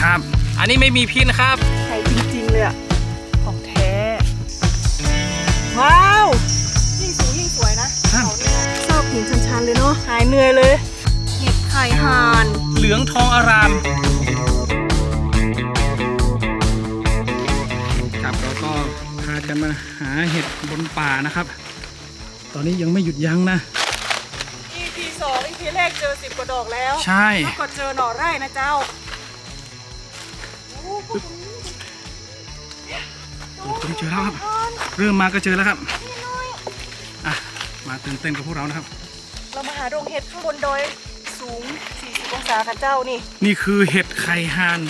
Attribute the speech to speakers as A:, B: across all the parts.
A: ครับ อันนี้ไม่มีพิษนะครับ
B: ไข่จริงๆเลยอะของแท้ ว้าว ยิ่งสูงยิ่งสวยนะ
A: ครับ
B: เขาเนี่ยชอบหินชันๆเลยเนาะ หายเหนื่อยเลย เห็ดไข่ห่าน
A: เหลืองทองอาราม ครับเราก็พากันมาหาเห็ดบนป่านะครับ ตอนนี้ยังไม่หยุดยั้งนะ
B: EP สอง EP แรกเจอสิบกว่าดอกแล้ว
A: ใช่
B: แล้วก็เจอหน่อไร่นะเจ้า โอ้โห
A: โอ้ผมเจอแล้วครับ เริ่มมาก็เจอแล้วครับอะมาตื่นเต้นกับพวกเรานะครับ
B: เรามาหาดงเห็ดข้างบนดอยสูง 40 องศาค่ะเจ้านี่
A: นี่คือเห็ดไข่ห่าน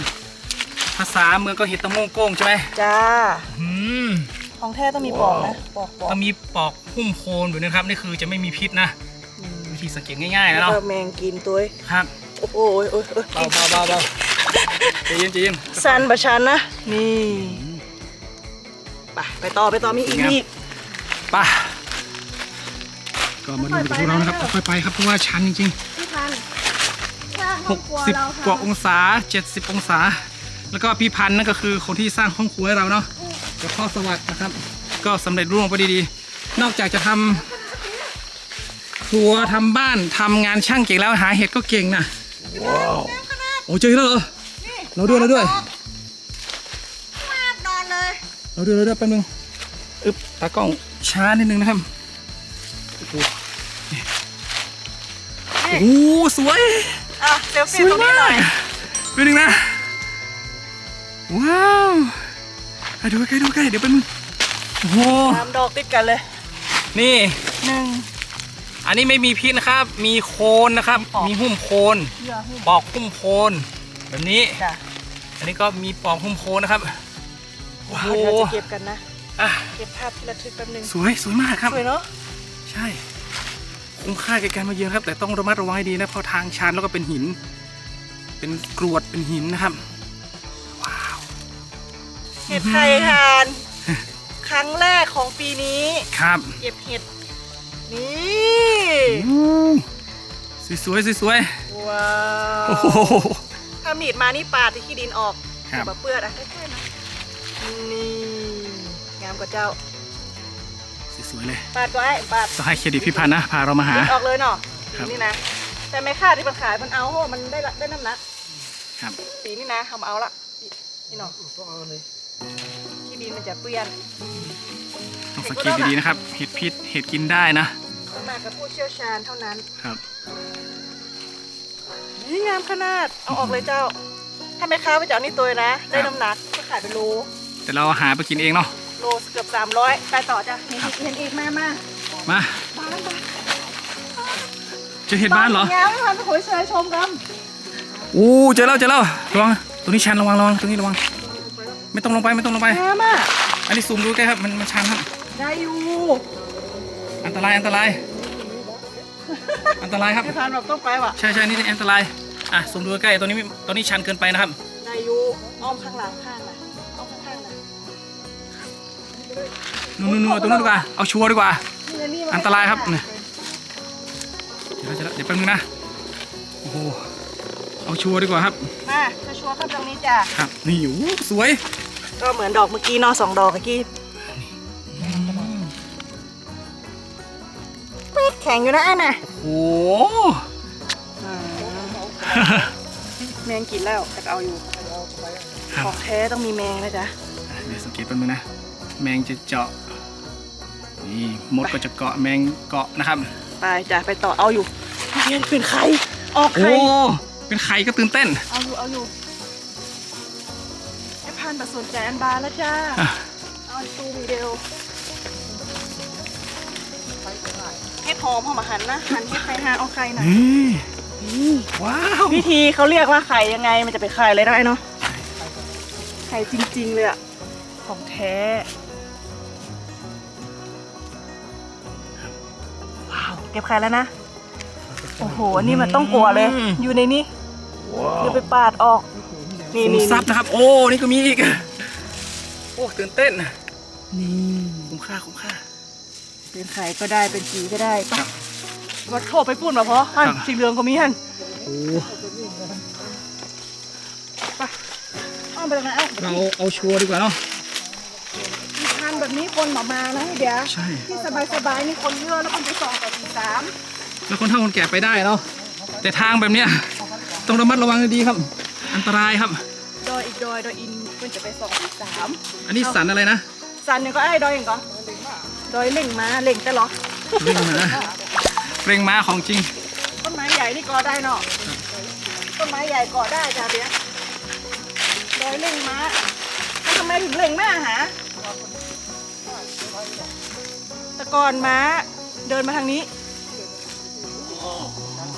A: ภาษาเมืองก็เห็ดตะโมงโก้งใช่ไหม
B: จ้า
A: อืม
B: ของแท้ต้องมีปอกนะปอกปอก
A: ก็มีปอกหุ้มโคนอยู่นะครับนี่คือจะไม่มีพิษนะวิธีสังเกตง่ายๆ
B: แล้
A: นะ
B: ว
A: เนาะ
B: ก็แมงกินตัวเอง
A: ครับ
B: โอ้โหโอ้ยโอ้ยโอ้ย
A: เบาเบาเบาเบา ใจเย็นใจเย็น
B: สันบะชันนะ นี่ไปไปต่อไปต่อมีอีก
A: ครับ
B: มีอีก
A: ไป่ะก็มาดูกับพวกเรานะครับค่อยๆไปครับเพราะว่าชันจริง
B: พี่พันธุ์สร้าง
A: ๆ
B: ห้องครัวเรา
A: 60กว่าองศา70องศา แล้วก็พี่พันธ์นั่นก็คือคนที่สร้างห้องครัวให้เราเนาะกับพ่อสวัสดิ์นะครับ ก็สำเร็จรุ่งไปดีๆ นอกจากจะทำครัวทำบ้านทำงานช่างเก่งแล้วหาเห็ดก็เก่งนะโอ้เจอแล้วเหรอ เราด้วยเราด้วย
B: มากนอนเลย
A: เราด้วยเราด้วยแป๊บนึงอึ๊บตากล้องช้านิดนึงนะครับโอ้โหโอ้โหสวย
B: อะเซล
A: ส
B: ฟี่
A: วย
B: ตรงนี้
A: มา
B: หน่อกย
A: ดูหนึ่งนะ ว้าวอะดูใกล้ๆดูใกล้ๆเดี๋ยวแป๊บนึงโอ้โห
B: สามดอกติดกันเลย
A: นี่
B: หนึ่ง
A: อันนี้ไม่มีพิษนะครับ มีโคนนะครับ มีหุ้มโคน
B: เยื่อหุ้ม
A: ปอกหุ้มโคน แบบนี้
B: จ้ะ
A: อันนี้ก็มีปอกหุ้มโคนนะครับโอ้โห
B: เดี๋ยวเราจะเก็บกันนะ
A: อะ
B: เก็บภาพที่ระทึกแป๊บนึง
A: สวยสวยมากครับ
B: สวยเนาะ
A: ใช่คุ้มค่าแก่การมาเยือนครับ แต่ต้องระมัดระวังให้ดีนะเพราะทางชันแล้วก็เป็นหิน เป็นกรวดเป็นหินนะครับ ว้าว
B: เห็ดไข่ทาน ครั้งแรกของปีนี้
A: ครับ
B: เก็บเห็ดนี่
A: สวยสวยๆสวย
B: ว้า
A: ๆ
B: ว
A: โอ้โห
B: ถ้ามีดมานี่ปาดที่ขี้ดินออก
A: ครับ
B: แบบเปื้อนอะใกล้ๆนะนี่งามกว่าเจ้า
A: สวยๆเลย
B: ปาดก็ไอ้ปาด
A: ต้องให้เครดิตพี่พันธ์นะพาเรามาหา
B: ดินออกเลยเนาะ
A: ครับ
B: ปีนี่นะ แต่ไม่ค่าที่มันขายมันเอาเพราะว่ามันได้ละได้น้ำหนัก
A: ครับ
B: ปีนี้นะเอามาเอาละนี่เนาะขี้ดินมันจะเปื้อน
A: ต้องสังเกตดีๆนะครับ เห็ดพิษเห็ดกินได้นะ
B: มากับผู้เชี่ยวชาญเท่านั้น
A: ครับ
B: นี่งามขนาด เอาออกเลยเจ้า ถ้าไม่ค้าไปจะเอานี่ตัวนะ ได้น้ำหนักก็ขายเป็นโล
A: แต่เราหาไปกินเองเนาะ
B: โลเกือบ300ไปต่อจ้ะเห็นอีกเห็นอีกมามา
A: มา
B: บ้านบ้าน
A: เจอเห็ดบ้านเหรอ
B: งามไม่ทันไปคุยเชยชมกัน
A: อู้เจอแล้วเจอแล้วระวังตรงนี้ชันระวังระวังตรงนี้ระวัง ไม่ต้องลงไปไม่ต้องลงไป
B: งามอะ
A: อันนี้ซูมดูใกล้ครับมันมันชันครับ
B: ได้อยู่
A: อันตรายอันตราย อันตรายครับ
B: ไม่ทันแบบต้องไปว่ะ
A: ใช่ใช่นี่อันตราย อะซูมดูใกล้ๆตัวนี้ไม่ตัวนี้ชันเกินไปนะครับ
B: ได้อยู่อ้อมข้างหลังข้างน่ะอ้อมข้างข้างน่ะ
A: นู่นนู่นตรงนู้นดีกว่า เอาชัวร์ดีกว่า
B: นี่นี่มั
A: อันตรายครับเนี่ย เดี๋ยวเดี๋ยวเดี๋ยวแป๊บนึงนะ โอ้โห เอาชัวร์ดีกว่าครับ
B: มาชัวร์ๆครับตรงนี้จ้ะ
A: ครับ นี่โอ้โหสวย
B: ก็เหมือนดอกเมื่อกี้เนาะสองดอกเมื่อกี้ เป็ดแข็งอยู่นะอันน่ะ
A: โอ้โห
B: แมงกินแล้วแต่ก็เอาอยู่
A: ครับ
B: ของแท้ต้องมีแมงนะจ๊ะ
A: อะเดี๋ยวสังเกตแป๊บนึงนะ แมงจะเจาะนี่มดก็จะเกาะแมงเกาะนะครับ
B: ไปจ้ะไปต่อเอาอยู่เรียนเป็นไข่ออก
A: โอ้
B: ไข่
A: เป็นไข่ก็ตื่นเต้น
B: เอาอยู่เอาอยู่ไอ้พันธุ์แบบสนใจอันบานแล้วจ้า
A: อะ
B: เอาอันตูมเดียว เฮ็ดหอมหอมอาหารนะหั่นเฮ็ดไข่หาเอาไข่หน่อย
A: นี่ว้าว
B: วิธีเขาเรียกว่าไข่ยังไงมันจะเป็นไข่อะไรได้เนาะไข่จริง ๆ เลยอะของแท้ว้าวเก็บไข่แล้วนะโอ้โหนี่มันต้องกลัวเลย อยู่ในนี้เดี๋ยวไปปาดออกนี่
A: ขุม
B: นี่
A: ทรัพย์นะครับ โอ้นี่ก็มีอีกโอ้ตื่นเต้น
B: นี่
A: คุ้มค่าคุ้มค่า
B: เป็นไข่ก็ได้เป็นสีก็ได้ปะ
A: ครับ
B: วัดโทษไปพูดมาพอฮัน
A: ครับ
B: สีเหลืองก็มีฮัน
A: โอ้
B: ไปอ้อมไปตรงไหนเอ้า
A: เราเอาชัวร์ดีกว่าเนาะ
B: ทานแบบนี้คนหมอมานะเดี๋ยว
A: ใช่
B: ที่สบายๆนี่คนเยอะแล้วคนไปสองต่อสี่สาม
A: แล้วคนเฒ่าคนแก่ไปได้เนาะแต่ทางแบบเนี้ยต้องระมัดระวังให้ดีครับ อันตรายครับ
B: ดอยอีกดอยดอยอินเพื่อนจะไปสองสี่สาม
A: อันนี้สันอะไรนะ
B: สันเนี่ยก็ไอ้ดอยอย่างก็ ดอยเล่งมาเล่งแต่หรอ
A: เร่งมาเร่งม้าของจริง
B: ต้นไม้ใหญ่นี่กอได้เนาะต้นไม้ใหญ่กอได้จ้าเบียร์ดอยเล่งมาแล้วทำไมถึงเล่งมาหาแตะกอนม้าเดินมาทางนี้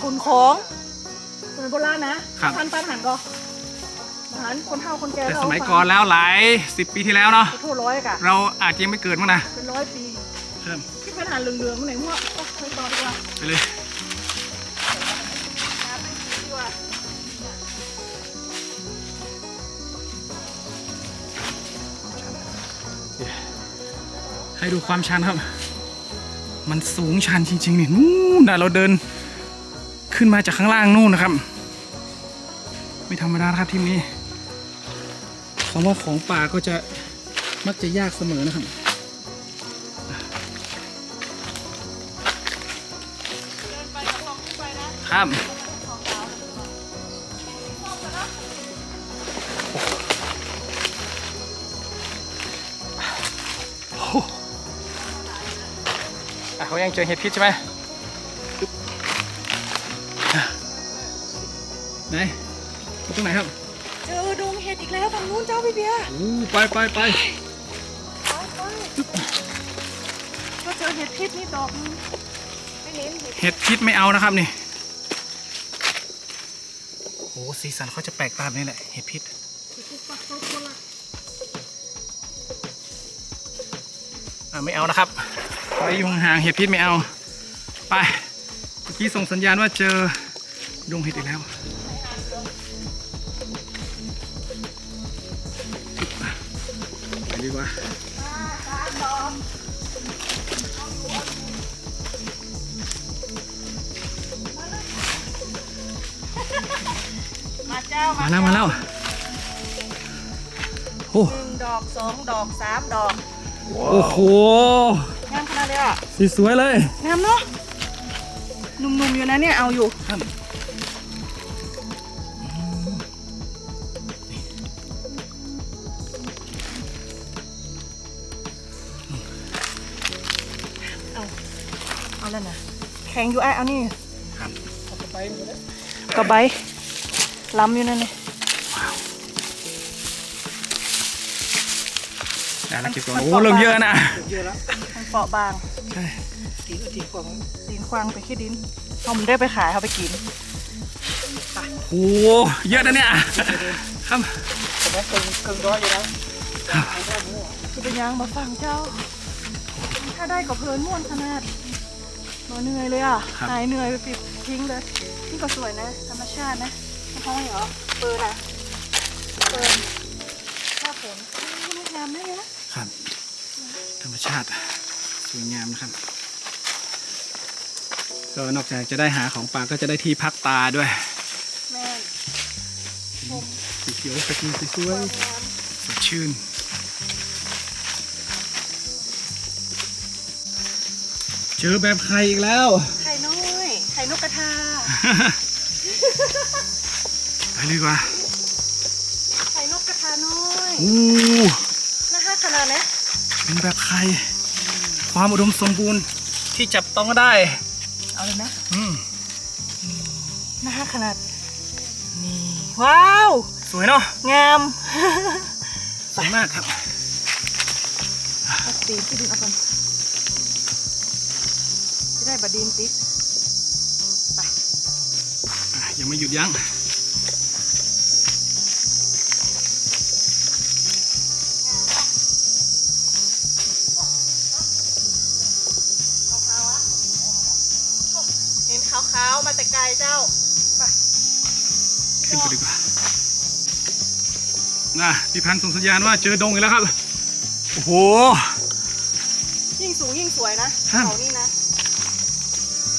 B: คุณของสมัยโบราณนะครับ ทันปันหันก็หันคนเฒ่าคนแก่
A: แต่
B: เรา
A: สมัยก่อนแล้วหลายสิบปีที่แล้วเนาะ
B: ไปทั่วร้อยกะ
A: เราอาจจะยังไม่เกิดมั้งนะ
B: เป็นร้อยปี
A: ครับ
B: ที่เป็นหันเหลืองๆมันไหนมั่วก็ไปต่อดีกว่า
A: ไปเลย
B: น้ำไม่ดีกว่า
A: ให้ดูความชันครับ มันสูงชันจริงๆนี่นู่นนะเราเดิน ขึ้นมาจากข้างล่างนู่นนะครับ ไม่ธรรมดานะครับทีมนี้คำว่าของป่าก็จะมักจะยากเสมอนะครับ
B: ของเรา
A: โอ้โหอะเขายังเจอเห็ดพิษใช่ไหมปึ๊บอะไหนตรงไหนครับ
B: เจอดงเห็ดอีกแล้วทางนู้นเจ้าพี่เบียร์
A: อู้ไปไปไป
B: ก็เจอเห็ดพิษนี่ดอกนึงไม่เน้นเห็ด
A: เห็ดพิษไม่เอานะครับนี่โอ้ สีสันเขาจะแปลกตาแบบนี้แหละเห็ดพิษไม่เอานะครับไปอยู่ห่างๆเห็ดพิษไม่เอา ไปเมื่อกี้ส่งสัญญาณว่าเจอดงเห็ดอีกแล้วไปดีกว่า แล้วมาแล้วโอ้
B: หนึ่งดอกสองดอกสามดอก
A: โอ้โห
B: งามขนาดเลยอะ
A: สีสวยเลย
B: งามเนาะหนุ่มๆอยู่นะเนี่ยเอาอยู่
A: ครับ
B: เอาแล้วนะแข็งอยู่ไอ้เอานี่
A: ครับ
B: กระใบล้ำอยู่นั่นนี่
A: ได้แล้วเก็บก่อนโอ้เริ่มเยอะนะ
B: มันเปราะบาง
A: ใช่
B: ดินควางไปขี้ดินเขามันได้ไปขายเขาไปกิน
A: โอ้เยอะนะเนี่ยครับ
B: จะเป็นยังมาฟังเจ้า ถ้าได้กับเพลินม่วนขนาดนอนเหนื่อยเลยอะ
A: ครับ
B: หายเหนื่อยไปปิดทิ้งเลยนี่ก็สวยนะ ธรรมชาตินะไม่ห้อยเหรอเปิดนะเปิดหน้าฝนนี่งามได้เลยนะ ครับ
A: ธรรมชาติสวยงามนะครับ ก็นอกจากจะได้หาของป่าก็จะได้ที่พักตาด้วย
B: แม่นชม
A: สีเขียวสกินสว
B: ควายมงาม
A: ๆสดชื่นเจอแบบใครอีกแล้ว
B: ไข่น้อยไข่นกกระทา
A: ไปเลยดีกว่า
B: ไข่นกกระทาน้อย
A: อู้ เป็นแบบใครความอุดมสมบูรณ์ที่จับต้องได้
B: เอาเลยนะ
A: อืม
B: น่าฮักขนาด นี่ ว้าว
A: สวยเนาะ
B: งาม
A: สวยมากครับ
B: เอาตีนที่ดินเอากันจะได้บดดินติด
A: อะยังไม่หยุดยั้ง
B: ขาวๆ มาแต่ไกลเจ้า ไป
A: ขึ้นไปดีกว่าน่ะพี่พันธ์ส่งสัญญาณว่าเจอดงอีกแล้วครับ โอ้โห
B: ยิ่งสูงยิ่งสวยนะ ครับ เขานี่นะ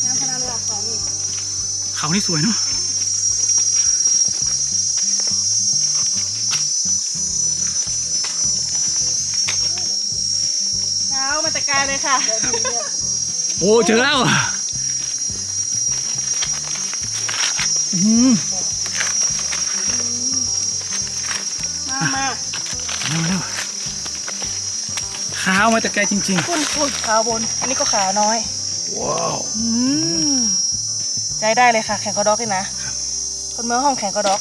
B: น้ำพนาเรือออกเขานี่
A: เขานี่สวยเนาะเขามาแต่
B: ไกลเลยค่ะ
A: โอ้เจอแล้ว ม
B: มามา
A: เร็วเร็วขาวมาจากไกลจริง
B: คุณคุณขาบน อันนี้ก็ขาน้อย
A: ๆ ว้าว
B: อืมใจได้เลยค่ะ แข่งกระดอกเลยนะ คนเมืองห้องแข่งกระดอก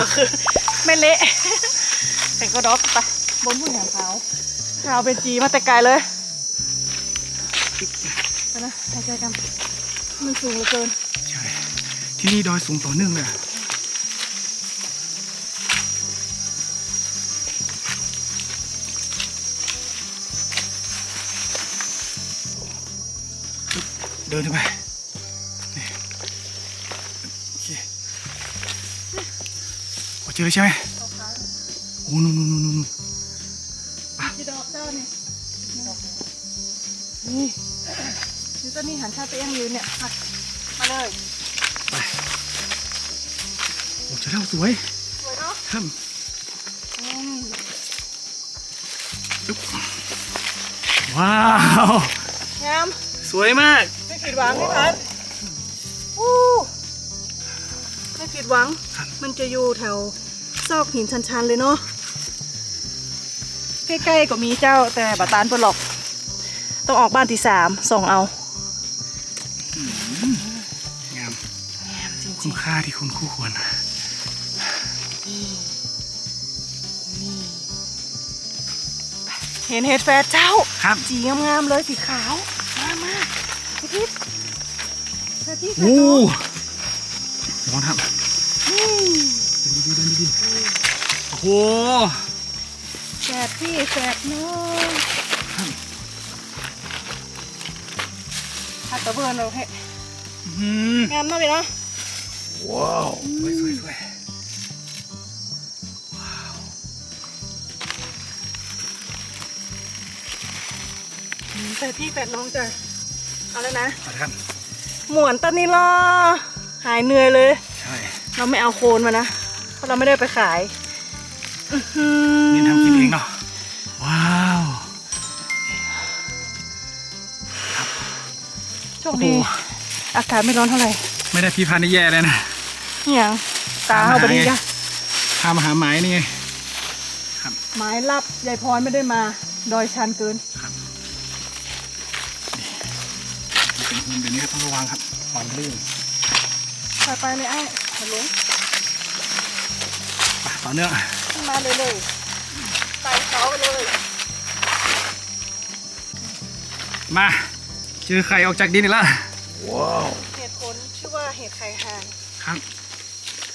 B: ก็คือไม่เละ แข่งกระดอกไปบนผู้หญิงขาวขาวเป็นจีมาแต่ไกลเลยไปนะหายใจกัน มันสูงเหลือเกิน
A: ใช่ ที่นี่ดอยสูงต่อเนื่องเลยเดินไปนี่โอเคโอเจอแล้วใช่ไหมโอ้นู่นนู่นนู่นนู่น
B: กี่ดอกเจ้านี่นี่ยูต้นนี่หันชาไปยังยืนเนี่ยมาเลย
A: สวย
B: สวยเนาะ
A: ครับ
B: อืม
A: ปึ๊บว้าว
B: งาม
A: สวยมาก
B: ไม่ผิดหวังพี่พัดอู้ไม่ผิดหวัง
A: ครับ
B: มันจะอยู่แถวซอกหินชันๆเลยเนาะใกล้ๆก็มีเจ้าแต่บัตานเปิดหรอก ต้องออกบ้านที่สามส่งเอา
A: งาม
B: จริ
A: คุ้
B: ง
A: มค่าที่คุณคู่ควร
B: เห็นเห็ดแฟดเจ้า
A: ครับ
B: สีงามๆเลยสีขาว มามาพี่ทิพย์พี่ทิพย์
A: โอ้ร้อนครับ
B: อืม
A: เดินดีๆเดินดีๆโอ้โห
B: แฝดพี่แฝดน้องถ้าตะเบิร์นเราให้
A: อืม
B: งามมากเลยเนาะ
A: ว้าวสวยสวย
B: ฝดพี่แฝดน้องจ้ะเอาแล้วนะ
A: เอาละครับ
B: หมวนตอนนี้รอหายเหนื่อยเลย
A: ใช่
B: เราไม่เอาโคนมานะเพราะเราไม่ได้ไปขายอื้อหือ
A: นี่ทำกินเองเนาะว้าว
B: โช
A: โอ้
B: ค
A: โห
B: ดี อากาศไม่ร้อนเท่าไหร่
A: ไม่ได้พี่พันธุ์นี่แย่เลยนะ
B: นี่ยังตาเอาไปดีจ้ะ
A: พามาหาไม้นี่ไง
B: ไม้รับยายพรไม่ได้มา ดอยชันเกิน
A: เดี๋ยวนี้ต้องระวังครับหอนลื่น
B: ไปไปเลยไอ้มาลง
A: ไปต่อเนื่อง
B: ขึ้นมาเลยเลยใส่เขาไปเลย
A: มาเจอไข่ออกจากดินอีกแล้วว้าว
B: เหตุผลชื่อว่าเห็ดไข่ห่าน
A: ครับ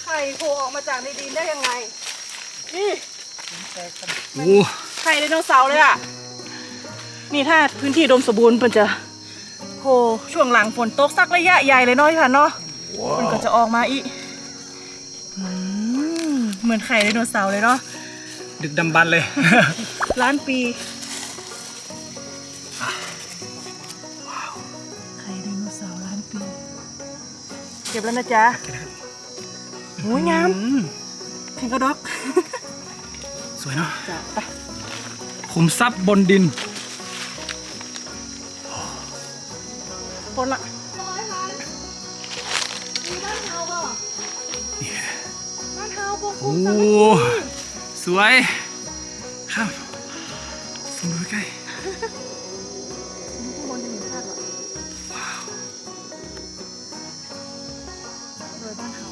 B: ไข่โผล่ออกมาจากในดินได้ยังไง นี่
A: โอ้
B: ไข่ไดโนเสาร์เลยอะ นี่ถ้าพื้นที่ดมสมบูรณ์มันจะ ช่วงหลังฝนตกสักระยะใหญ่เลยเนาะพี่พันธุ์เนาะมันก็จะออกมาอีกอืมเหมือนไข่ไดโนเสาร์เลยเนาะ
A: ดึกดำบรรพ์เลย
B: ล้านปีไข่ไดโนเสาร์ล้านปี เก็บแล้วนะจ๊ะโอ้ยงาม
A: อืม
B: แข่งกระดอก
A: สวยเนาะ
B: จ้ะไป
A: ขุมทรัพย์บนดิน
B: คนละร้อยพันมีบ้านเฮาป่ะ
A: นี่
B: บ้านเฮาพวก
A: โอ้
B: คุณสามัคคี
A: สวยครับสูงดูใกล้
B: ข้างบนจะเห็นภาพอะโดยบ้านเฮา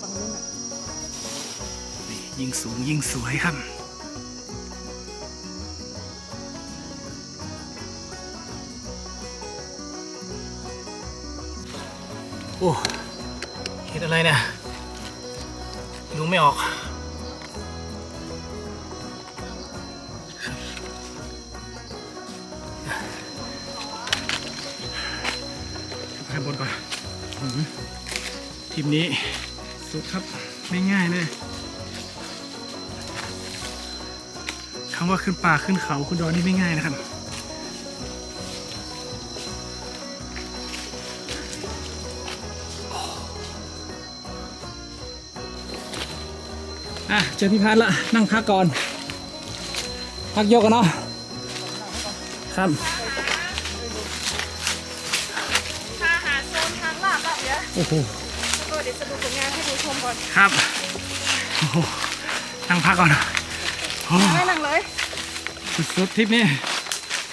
B: ฝั่งนู้นอะ
A: นี่ยิ่งสูงยิ่งสวยครับ โอ้เห็นอะไรเนี่ยดูไม่ออก ข้างบนก่อนทีมนี้สุดครับ ไม่ง่ายเลยคำว่าขึ้นป่าขึ้นเขาขึ้นดอยนี่ไม่ง่ายนะครับ เจอพี่พัดละนั่งพักก่อน พักยกกันเนาะครับ
B: ถ้าหาโซนทางลาบละเดี๋ยว
A: โอ้โห
B: แล้วก็เดี๋ยวจะดูผลงานให้ดูชมก่อน
A: ครับโอ้โหนั่งพักก่อนโอ้
B: ไม่นั่งเลย
A: สุดๆทริปนี้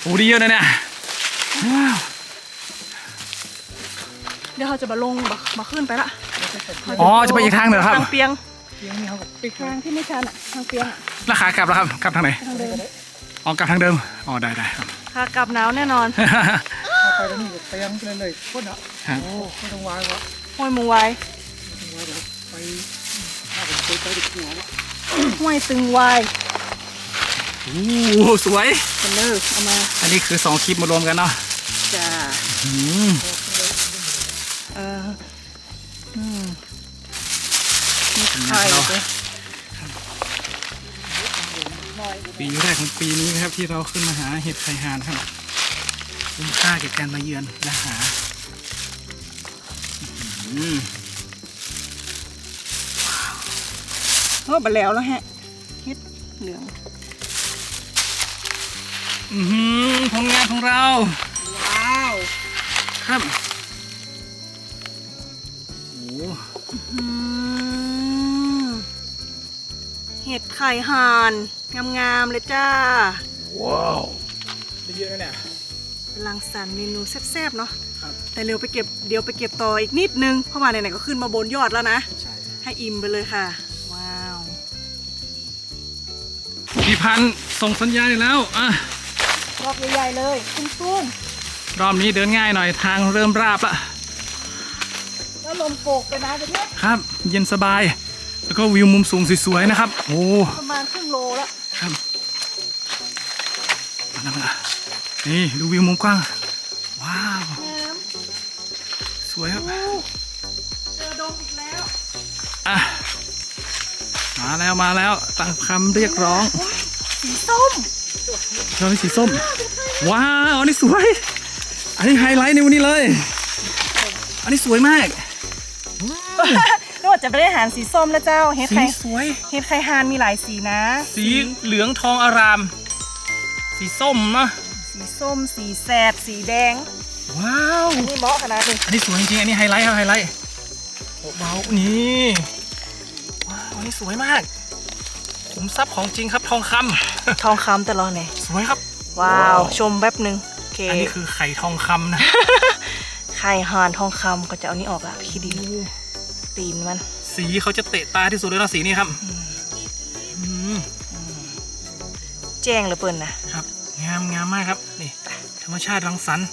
A: โอ้ดีเยอะนะเนี่ยว้าว
B: เดี๋ยวเราจะมาลงมามาขึ้นไปละ
A: อ๋อจะไปอีกทางหนึ่งเหรอครับ
B: ทางเปียง
A: เตียงนี่เขาก็ปิด
B: ทางที่ไม่ชันอะทางเปียงอะ
A: ราคากลับแล้วครับกลับทางไหน
B: ทางเดิน
A: อ๋อกลับทางเดิมอ๋อได้ได้ครับ
B: ขากลับหนาวแน่นอน
C: ไปแล้วนี่เตียงไปเลยเลยพ่นอะ
A: ครับ
C: โอ้ไม่ต้องวายวะ
B: ห้วยมุงไว
C: ไม่ต้องวายเดี๋ยวไปถ้าผมไปไปติดหัววะ
B: ห้วยตึงไว
A: โอ้โหสวย
B: กันเลยเอามา
A: อันนี้คือ2คลิปมารวมกันเนาะ
B: จ้า
A: อืม
B: เอออืม นี่ไข่เลย
A: ปีแรกของปีนี้นะครับที่เราขึ้นมาหาเห็ดไข่หานครับคุ้มค่าแก่การมาเยือนและหาอืม
B: เออบัแล้วแล้วฮะเฮ็ดเหลือง
A: อื้อหือผลงานของเรา
B: ว้าว
A: ครับโอ้
B: ห็ดไข่ห่านงามๆเลยจ้า
A: ว้าวเยอะนะเนี่ย
B: รังสรรค์เมนูแซ่บๆเนาะ
A: ครับ
B: แต่เร็วไปเก็บเดี๋ยวไปเก็บต่ออีกนิดนึงเพราะว่าไหนๆก็ขึ้นมาบนยอดแล้วนะ
A: ใช่
B: ให้อิ่มไปเลยค่ะ ว้าว
A: พี่พันธุ์ส่งสัญญาณอีกแล้วอะ
B: รอบใหญ่ๆเลยตุ้ม
A: รอบนี้เดินง่ายหน่อยทางเริ่มราบละ
B: ๆแล้วลมโกกไปนะจะเนี้ย
A: ครับ เย็นสบาย แล้วก็วิวมุมสูงสวยๆนะครับ โอ้
B: ประมาณครึ่งโลแล้ว
A: ครับมาแล้วมานี่ดูวิวมุมกว้าง ว้าว
B: น้
A: สวยครับำ
B: อู้เจอดงอีกแล้ว
A: อะมาแล้วมาแล้วตามคำเรียกร้อง
B: สีส้ม
A: เราเป็นสีส้ม ว้าวอันนี้สวย อันนี้ไฮไลท์ในวันนี้เลย อันนี้สวยมาก
B: ก็ จะไปได้อาหารสีส้มแล้วเจ้าเฮ็ด
A: สี
B: ไข่
A: สวย
B: เฮ็ดไข่ฮานมีหลายสีนะ
A: สีเหลืองทองอาราม สีส้มเนาะ
B: สีส้ม สีแสด สีแดง
A: ว้าว
B: อันนี้เหมาะขนาดนี้
A: อันนี้สวยจริงๆอันนี้ไฮไลท์ครับไฮไลท์โอ้เบานี่ว้าวอันนี้สวยมากขุมทรัพย์ของจริงครับทองคำ
B: ทองคำแต่ละเนี่ย
A: สวยครับ
B: ว้าว ชมแป๊บหนึ่งโอเค
A: อันนี้คือไข่ทองคำนะ
B: ไข่ห่านทองคำก็จะเอานี้ออกละคิดดี ตีนมัน
A: สีเขาจะเตะตาที่สุดเลยนะสีนี้ครับอืม
B: แจ้งเหรือเปิ่นนะ
A: ครับ งามงามมากครับนี่ธรรมชาติรังสรรค์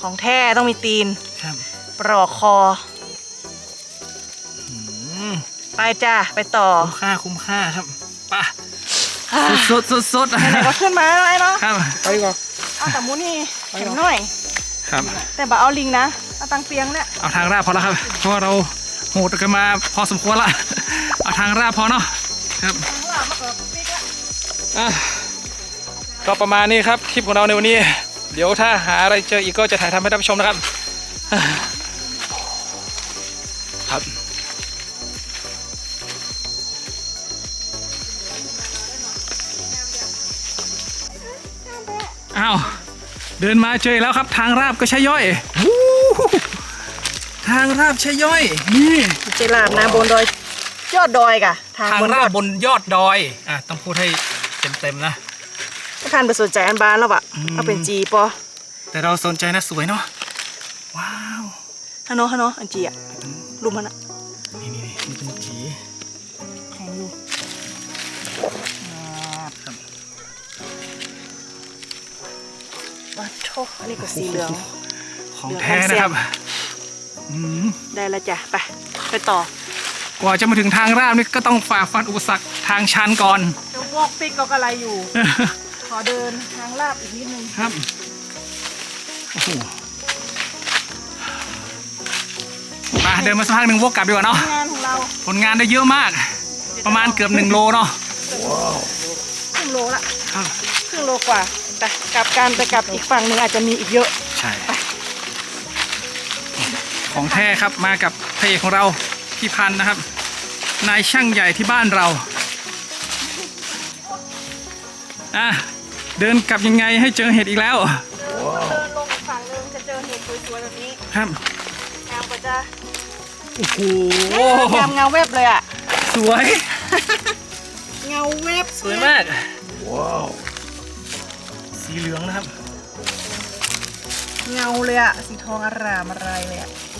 B: ของแท้ต้องมีตีน
A: ครับ
B: ปลอกคอ
A: อืม
B: ไปจ้าไปต่อ
A: คุ้มค่าคุ้มค่าครับไป่ะสดสดสด
B: ไหนๆก็ขึ้นมาแล้วไอ้เนาะ
A: ครับ
C: ไปก่อน
B: เอาแต่มูนี่เห็นหน่อย
A: ครับ
B: แต่บ่เอาลิงนะ เอาตังเปียงเนี่ย
A: เอาทางราบพอแล้วครับ เพราะว่าเราโหดกันมาพอสมควรละ เอาทางราบพอเนาะครับ
B: ทางหลับมาเกิดปิ๊กละ
A: อะก็ประมาณนี้ครับคลิปของเราในวันนี้ เดี๋ยวถ้าหาอะไรเจออีกก็จะถ่ายทำให้ท่านผู้ชมนะครับ ครับอ้าวเดินมาเจอแล้วครับ ทางราบก็ใช่ย่อยว ทางราบใช่ย่อยนี่
B: เจลาบนะบนดอยยอดดอยกะทาง
A: ทาง
B: บนย
A: รา
B: อบด
A: บนยอดดอยอะต้องพูดให้เต็มๆนะ
B: ไม่ทันไปสนใจอันบานแล้วอะ
A: อืม
B: เอาเป็นจีปอ
A: แต่เราสนใจนะสวยเนาะว้าว
B: ฮันโนฮันโนอันจีอะรูปมันอะ
A: นี่นี่นี่มันเป็นจี
B: แข็งอยู่
A: ครับ
B: วัดโทอันนี้ก็สีเหลือง
A: ของแท้นะครับอืม
B: ได้แล้วจ้ะไปไปต่อ
A: กว่าจะมาถึงทางราบนี่ก็ต้องฝ่าฟันอุปสรรคทางชันก่อน
B: เดี๋ยววอกปิกก็กระไรอยู่ ขอเดินทางลาบอีกนิดนึง
A: ครับโอ้โหมาเดินมาสักพักหนึ่งวกกลับดีกว่าเนาะ
B: งานของเรา
A: ผลงานได้เยอะมาก ประมาณเกือบหนึ่งโลเนาะ
B: ครึ่งโลละ
A: ครับ
B: ครึ่งโลกว่า แต่กลับกันไปกลับอีกฝั่งหนึงอาจจะมีอีกเยอะ
A: ใช่ ของแท้ครับมากับพระเอกของเราพี่พันธ์นะครับ นายช่างใหญ่ที่บ้านเราอะเดินกลับยังไงให้เจอเห็ดอีกแล้ว
B: เดินเดินลงอีกฝั่งหนึงจะเจอเห็ดสวยๆแบบนี้
A: ครับ
B: งามกว่าจะ
A: โอ้โห
B: งามเงาแวบเลยอะ
A: สวย
B: เงาแวบ
A: สวยมากว้าวสีเหลืองนะครับ
B: เงาเลยอะสีทองอร่ามอะไรเลยอะเ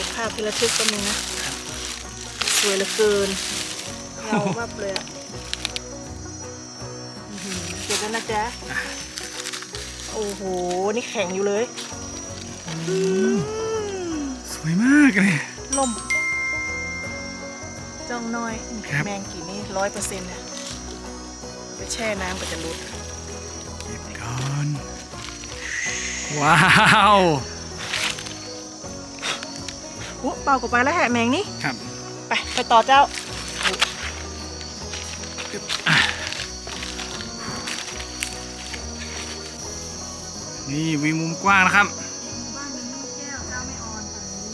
B: ก็บภาพทีละทึกก็มีนะ สวยเหลือเกินเงาแวบเลยอะอื้อหือเก็บแล้วนะจ๊ะ โอ้โห นี่แข็งอยู่เลย
A: สวยมากเลย
B: ล่มจ้องน้อย
A: ครับ
B: แมงกี่นี่ร้อยเปอร์เซ็นต์นะไปแช่น้ำก็จะรุด
A: เก็บก่อน ว้าว
B: อุ๊เป่ากว่าไปแล้วแหะแมงนี่
A: ครับ
B: ไปไปต่อเจ้า
A: นี่วิวมุมกว้างนะครับ
B: บ้านเป็นลูกแก้วเจ้าไม่ออนฝั่งนี้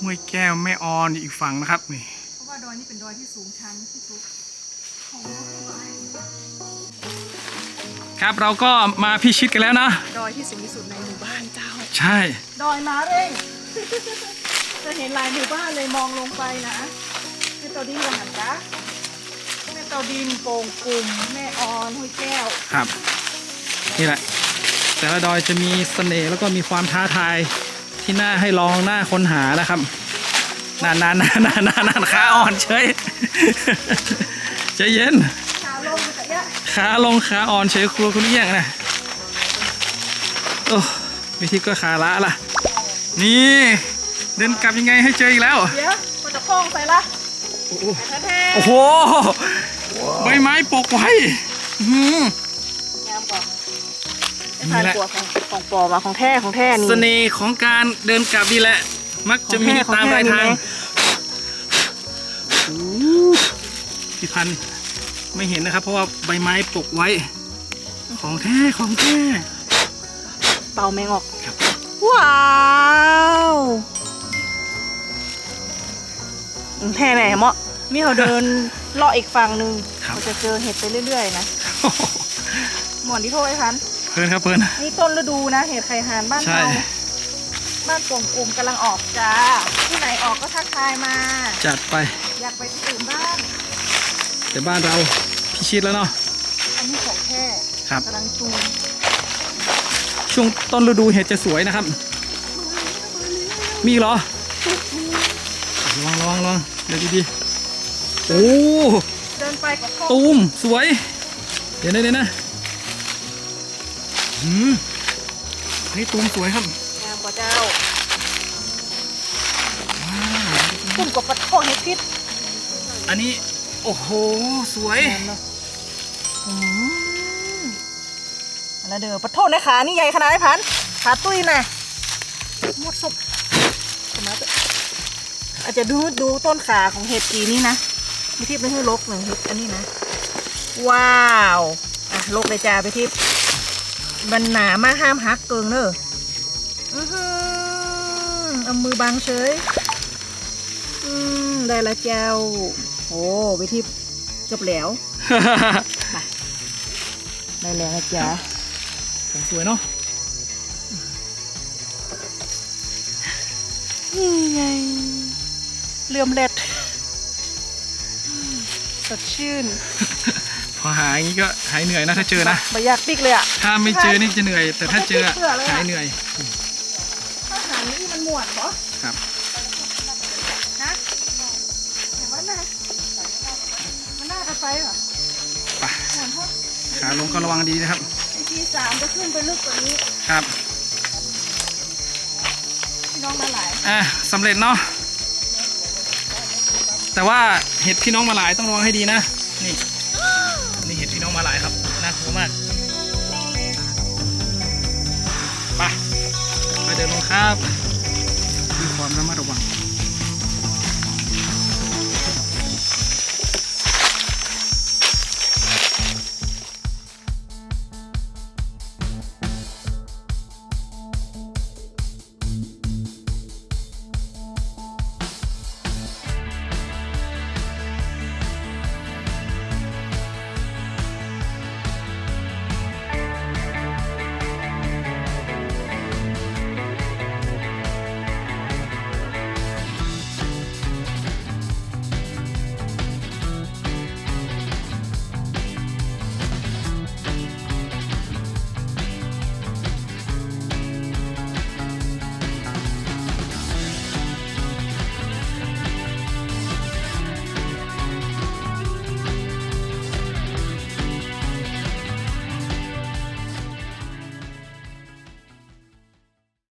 A: ห้วยแก้วแม่ออนอีกฝั่งนะครับนี่
B: เพราะว่าดอยนี่เป็นดอยที่สูงชันที่สุดของโลกด้วย
A: ครับเราก็มาพิชิตกันแล้วนะ
B: ดอยที่สูงที่สุดในหมู่บ้านเจ้า
A: ใช่
B: ดอยมาเร่ง จะเห็นลายหมู่บ้านเลยมองลงไปนะแม่เตาดินกับหันจ้าแม่เตาดินโป่งกลุ่ม แม่ออนห้วยแก้ว
A: ครับ นี่แหละ แต่ละดอยจะมีเสน่ห์แล้วก็มีความท้าทายที่น่าให้ลองน่าค้นหานะครับนานๆนานๆนานๆนานๆขาอ่อนเฉยใจเย็น
B: ขาลงมาแต่ยะ
A: ขาลงขาอ่อนเฉยครัวคุณเอี้ยงนะโอ้วิธีก็ขาละล่ะ นี่เดินกลับยังไงให้เจออีกแล้ว
B: เดี๋ยวมันจะคล้องไปละ
A: โอ้โห
B: แท้
A: โอ้โหใบไม้ปกไว้อื้อหือ
B: ๆงามก่อนไอ้
A: นี่
B: ผ่าน
A: แหละ
B: กลัวของของปลอมมาของแท้ของแท้นี่
A: เสน่ห์ของการเดินกลับนี่แหละ มักจะมี
B: ของแท้
A: ตามราย
B: ของแท้
A: ทาง
B: มีไหม
A: โอ้พี่พันธุ์ไม่เห็นนะครับ เพราะว่าใบไม้ปกไว้ ของแท้ของแท้
B: เป่าแมงออก
A: ครับ
B: ว้าวอืมแท้ไหนเหมาะมีเขาเดินเลาะอีกฝั่งหนึ่ง
A: ครับ
B: เราจะเจอเห็ดไปเรื่อยๆนะหมอนที่โทษไอ้พัน
A: เพลินครับเพลิน
B: นี่ต้นฤดูนะ เห็ดไข่หานบ้าน
A: ใช่
B: เราบ้านโป่งกลุ่มกำลังออกจ้าที่ไหนออกก็ทักทายมา
A: จัดไป
B: อยากไปที่อื่นบ้าง
A: แต่บ้านเราพิชิตแล้วเนาะ
B: อันนี้ของแท้
A: ครับ
B: กำลังจูง
A: ช่วงต้นฤดูเห็ดจะสวยนะครับ มีอีกเหรอระวังระวังระวังเดี๋ยวดีๆโอ้
B: เดินไปกับพ่อ
A: ตูมสวย เดี๋ยวนะเดี๋ยวนะหืมเฮ้ยตูมสวยครับ
B: งามกว่าเจ้าปุ่มกับปัดข้อเห็ดพิษ
A: อันนี้ โอ้โห สวย
B: งามเนาะอืมอั นละเด้อปัดโทษนะขานี่ใหญ่ขนาดไหนพันขาตุ้ยน่ะหมดศพสมาร์ทอาจจะดูดูต้นขาของเห็ดกีนี่นะไม่ทิพย์ไม่ใช่ลกหนึ่งเห็ดอันนี้นะ ว้าวอะลกเลยจ้าไปทิพย์มันหนามากห้ามหักเกิงเนอะอือหือเอามือบังเฉย อืมได้ละเจ้า โอ้ไปทิพย์จบแล้ว ได้แล้วนะจ๊ะ
A: สวยเนาะ
B: นี่ไงเลื่อมเล็ดสดชื่น
A: พอหาอย่างนี้ก็หายเหนื่อยนะถ้าเจอนะ
B: บอยากปิกเลยอะ
A: ถ้าไม่เจอนี่จะเหนื่อย แต่ถ้าเจออะ
B: เชื่อเลยอะ
A: หายเหนื่อย
B: อาหารนี่มันหมวดเหรอ
A: ครับ
B: นะเห็นว่าน่ามันน่าจะไปเหรอ
A: ไป
B: หมวดเพราะ
A: ขาลงก็ระวังดีนะครับ
B: ไอ ทีสามจะขึ้นไปลึกกว่านี้
A: ครับ
B: พี่น้องมาหลาย
A: อะสำเร็จเนาะแต่ว่าเห็ดพี่น้องมาหลายต้องระวังให้ดีนะนี่นี่เห็ดพี่น้องมาหลายครับน่ากลัวมากไปไปเดินลงครับด้วยความระมัดระวัง